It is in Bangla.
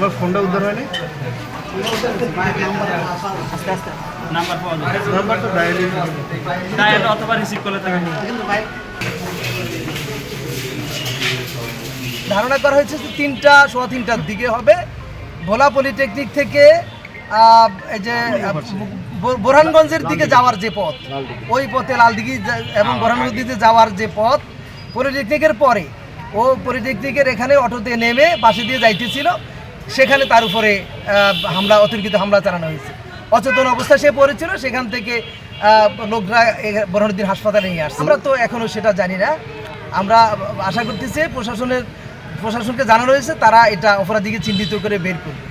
আমার ফোনটা উদ্ধার হয়নি? নাম্বার পাওয়া যায়। নাম্বার তো ডায়ালি তাই এটা রিসিভ করলে তাকে ধারণা করা হয়েছে যে তিনটা সোয়া তিনটার দিকে হবে। ভোলা পলিটেকনিক থেকে এই যে বোরহানগঞ্জের দিকে যাওয়ার যে পথ ওই পথে লালদিঘি এবং বোরহানগঞ্জ দিকে যাওয়ার যে পথ পলিটেকনিকের পরে ও পলিটেকনিকের এখানে অটোতে নেমে বাসে দিয়ে যাইতেছিল। সেখানে তার উপরে হামলা, অতর্কিত হামলা চালানো হয়েছে। অচেতন অবস্থা সে পড়েছিল, সেখান থেকে লোকরা এ- হাসপাতালে নিয়ে আসছে। আমরা তো এখনও সেটা জানি না। আমরা আশা করতেছি প্রশাসনের, প্রশাসনকে জানানো হয়েছে, তারা এটা অপরাধীকে চিহ্নিত করে বের করবে।